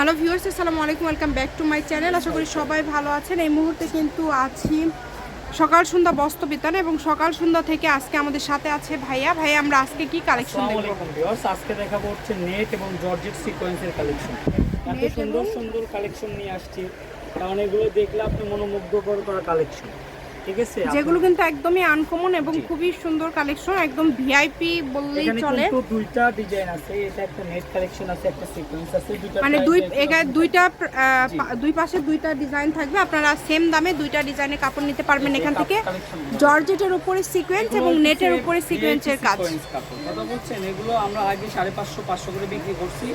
Hello viewers আসসালামু আলাইকুম welcome back to my channel আশা করি সবাই ভালো আছেন। এই মুহূর্তে কিন্তু আছি সকাল সন্ধ্যা বস্ত্র বিতানে এবং সকাল সন্ধ্যা থেকে আজকে আমাদের সাথে আছে ভাইয়া। ভাইয়া আমরা আজকে কি কালেকশন ভিউয়ার্স আজকে দেখাবো হচ্ছে নেট এবং জর্জেট সিকোয়েন্সের কালেকশন এত সুন্দর সুন্দর কালেকশন নিয়ে আসছি। কারণ এগুলো দেখলে আপনি মনোমুগ্ধকর করা কালেকশন ঠিক আছে? যেগুলো কিন্তু একদমই আনকমন এবং খুবই সুন্দর কালেকশন একদম ভিআইপি বললেই চলে। কিন্তু দুইটা ডিজাইন আছে এটা একটা নেট কালেকশন আছে একটা সিকোয়েন্স আছে দুইটা মানে দুই এখানে দুইটা দুই পাশে দুইটা ডিজাইন থাকবে আপনারা সেম দামে দুইটা ডিজাইনের কাপড় নিতে পারবেন এখান থেকে। জর্জেটের উপরে সিকোয়েন্স এবং নেটের উপরে সিকোয়েন্সের কাজ। কথা বলছেন এগুলো আমরা আগে সাড়ে পাঁচশো পাঁচশো করে বিক্রি করছি।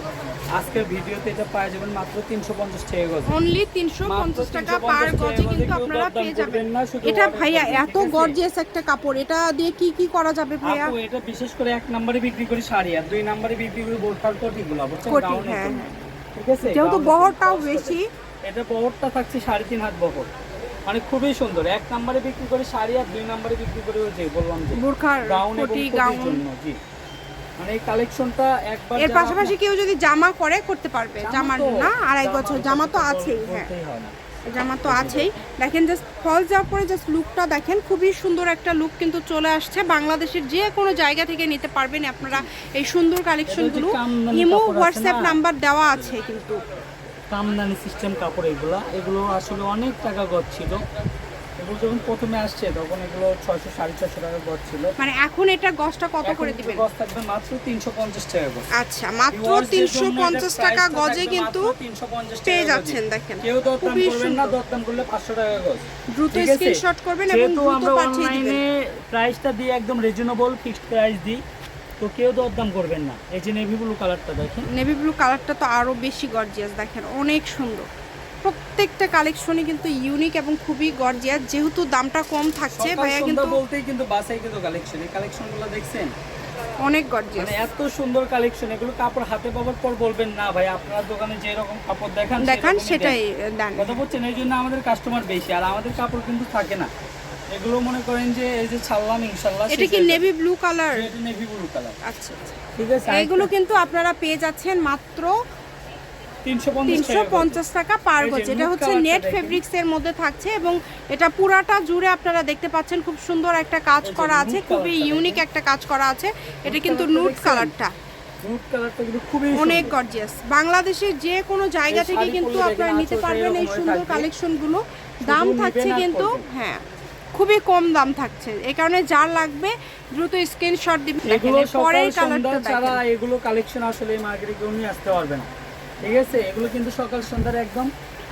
আজকের ভিডিওতে এটা পাওয়া যাবেন মাত্র তিনশো পঞ্চাশ টাকা গজ। অনলি তিনশো পঞ্চাশ টাকা পার গজে কিন্তু আপনারা পেয়ে যাবেন। না, শুধু এটা ভাইয়া এত গর্জিয়াস একটা কাপড়। এটা দিয়ে কি কি করা যাবে ভাইয়া? আপু এটা বিশেষ করে এক নম্বরে বিক্রি করি শাড়ি আর দুই নম্বরে বিক্রি করি বোরখার কোটিগুলো বুঝছেন? কোটি, হ্যাঁ, ঠিক আছে? যেহেতু বহরটাও বেশি। এটা বহরটা থাকছে সাড়ে তিন হাত বহর। মানে খুবই সুন্দর। এক নম্বরে বিক্রি করি শাড়ি আর দুই নম্বরে বিক্রি করি ওই যে বললাম যে বোরখার গাউন কোটি গাউন জি। মানে এই কালেকশনটা একবার এর পাশাপাশি কেউ যদি জামা করে করতে পারবে। জামা জামার না আড়াই বছর জামা তো আছেই হ্যাঁ। জামা তো আছেই। দেখেন জাস্ট ফল যাওয়ার পরে জাস্ট লুকটা দেখেন খুবই সুন্দর একটা লুক কিন্তু চলে আসছে। বাংলাদেশের যে কোনো জায়গা থেকে নিতে পারবেন আপনারা এই সুন্দর কালেকশনগুলো ইমো হোয়াটসঅ্যাপ নাম্বার দেওয়া আছে কিন্তু। কামদানি সিস্টেম কাপড় এগুলো। এগুলো আসলে অনেক টাকা গড় ছিল এগুলো যখন প্রথমে আসছে তখন এগুলো ছয়শো সাড়ে ছয়শো টাকা গজ ছিল। মানে এখন এটা গজটা কত করে দিবেন? গজ থাকবে মাত্র তিনশো পঞ্চাশ টাকা গজ। আচ্ছা মাত্র তিনশো পঞ্চাশ টাকা গজে কিন্তু মাত্র 350 পেয়ে যাচ্ছেন দেখেন। কেউ দরদাম করবেন না। দরদাম করলে পাঁচশো টাকা গজ। দ্রুত স্ক্রিনশট করবেন এবং দ্রুত পাঠিয়ে দিবেন। প্রাইসটা দিয়ে একদম রিজনেবল ফিক্সড প্রাইস দিই তো কেউ দরদাম করবেন না। এই যে নেভি ব্লু কালারটা দেখেন। নেভি ব্লু কালারটা তো আরও বেশি গর্জিয়াস দেখেন অনেক সুন্দর। প্রত্যেকটা কালেকশনই কিন্তু ইউনিক এবং খুবই গর্জিয়াস যেহেতু দামটা কম থাকছে ভাইয়া কিন্তু বলতেই কিন্তু বাসাই কিন্তু কালেকশন এই কালেকশনগুলো দেখছেন? অনেক গর্জিয়াস মানে এত সুন্দর কালেকশন এগুলো কাপড় হাতে পাওয়ার পর বলবেন না ভাই আপনার দোকানে যে রকম কাপড় দেখান দেখান সেটাই দেন। কথা বলছেন এই জন্য আমাদের কাস্টমার বেশি আর আমাদের কাপড় কিন্তু থাকে না। এগুলো মনে করেন যে এই যে ছাড়লাম ইনশাল্লাহ এটা কি নেভি ব্লু কালার এটা নেভি ব্লু কালার আচ্ছা ঠিক আছে এগুলো কিন্তু আপনারা পেয়ে যাচ্ছেন মাত্র তিনশো পঞ্চাশ টাকা পার গজ এটা হচ্ছে নেট। ফেব্রিক্স এর মধ্যে থাকছে এবং এটা পুরাটা জুড়ে আপনারা দেখতে পাচ্ছেন খুব সুন্দর একটা কাজ করা আছে খুবই ইউনিক একটা কাজ করা আছে। এটা কিন্তু নুড কালারটা অনেক গর্জিয়াস বাংলাদেশের যে কোনো জায়গা থেকে কিন্তু আপনারা নিতে পারবেন এই সুন্দর। কালেকশনগুলো দাম থাকছে কিন্তু হ্যাঁ খুবই কম দাম থাকছে। এই কারণে যার লাগবে দ্রুত স্ক্রিনশট দিবেন। এগুলো পরের কালারটা ছাড়া এগুলো কালেকশন আসলে মার্কেটে কেউ নিয়ে আসতে পারবে না। ঠিক আছে? এগুলো কিন্তু সকাল সন্ধ্যার একদম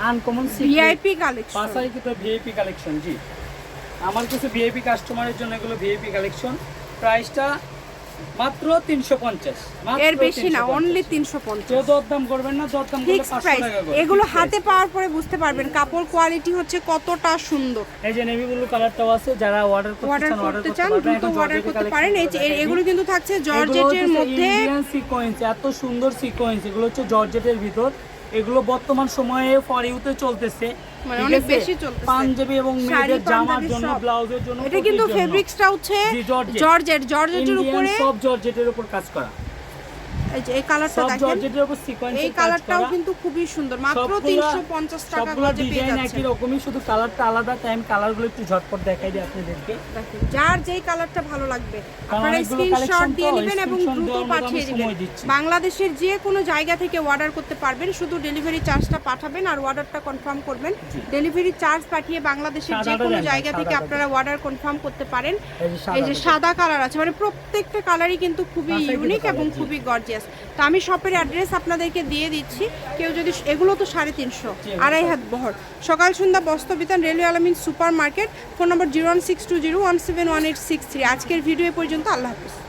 আনকমন ভিআইপি কালেকশন পাশাই কিন্তু ভিআইপি কালেকশন জি। আমার কিছু ভিআইপি কাস্টমারের জন্য এগুলো ভিআইপি কালেকশন প্রাইসটা মাত্র তিনশো পঞ্চাশ এর বেশি না অনলি তিনশো পঞ্চাশ। কেউ দরদাম করবেন না দরদাম করলে ফিক্স পাঁচশো প্রাইস টাকা করে। এগুলো হাতে পাওয়ার পরে বুঝতে পারবেন কাপড় কোয়ালিটি হচ্ছে কতটা সুন্দর। এই যে নেভি ব্লু কালারটাও আছে যারা অর্ডার করতে চান অর্ডার করতে চান দ্রুত অর্ডার করতে পারেন। এই এগুলো কিন্তু থাকছে জর্জেটের মধ্যে সিকোয়েন্স এত সুন্দর সিকোয়েন্স এগুলো হচ্ছে জর্জেটের ভিতর। এগুলো বর্তমান সময়ে ফর ইউতে চলতেছে মানে অনেক বেশি চলতেছে। পাঞ্জাবি এবং মেয়েদের জামার জন্য ব্লাউজের জন্য এটা কিন্তু। ফেব্রিক্সটা হচ্ছে জর্জেট। জর্জেট জর্জেটের উপরে সব জর্জেটের উপর কাজ করা এই যে এই কালারটা দেখেন। জর্জেটের উপর সিকোয়েন্স এই কালারটাও কিন্তু খুবই সুন্দর। মাত্র তিনশো পঞ্চাশ টাকা গজে পেয়ে ডিজাইন একই রকমই শুধু কালারটা আলাদা। তাই আমি কালারগুলো একটু ঝটপট দেখাই দিই আপনাদেরকে। দেখেন যার যেই কালারটা ভালো লাগবে আপনারা স্ক্রিনশট দিয়ে নেবেন এবং দ্রুত পাঠিয়ে দিবেন। বাংলাদেশের যে কোনো জায়গা থেকে অর্ডার করতে পারবেন। শুধু ডেলিভারি চার্জটা পাঠাবেন আর অর্ডারটা কনফার্ম করবেন। ডেলিভারি চার্জ পাঠিয়ে বাংলাদেশের যে কোনো জায়গা থেকে আপনারা অর্ডার কনফার্ম করতে পারেন। এই যে সাদা সাদা কালার আছে। মানে প্রত্যেকটা কালারই কিন্তু খুবই ইউনিক এবং খুবই গর্জিয়াস তো আমি শপের অ্যাড্রেস আপনাদেরকে দিয়ে দিচ্ছি। কেউ যদি এগুলো তো সাড়ে তিনশো, আড়াই হাত বহর। সকাল সন্ধ্যা বস্ত্র বিতান railway Alamin super market phone number zero one six two zero one seven one eight six three. আজকের ভিডিও পর্যন্ত, আল্লাহ হাফিজ।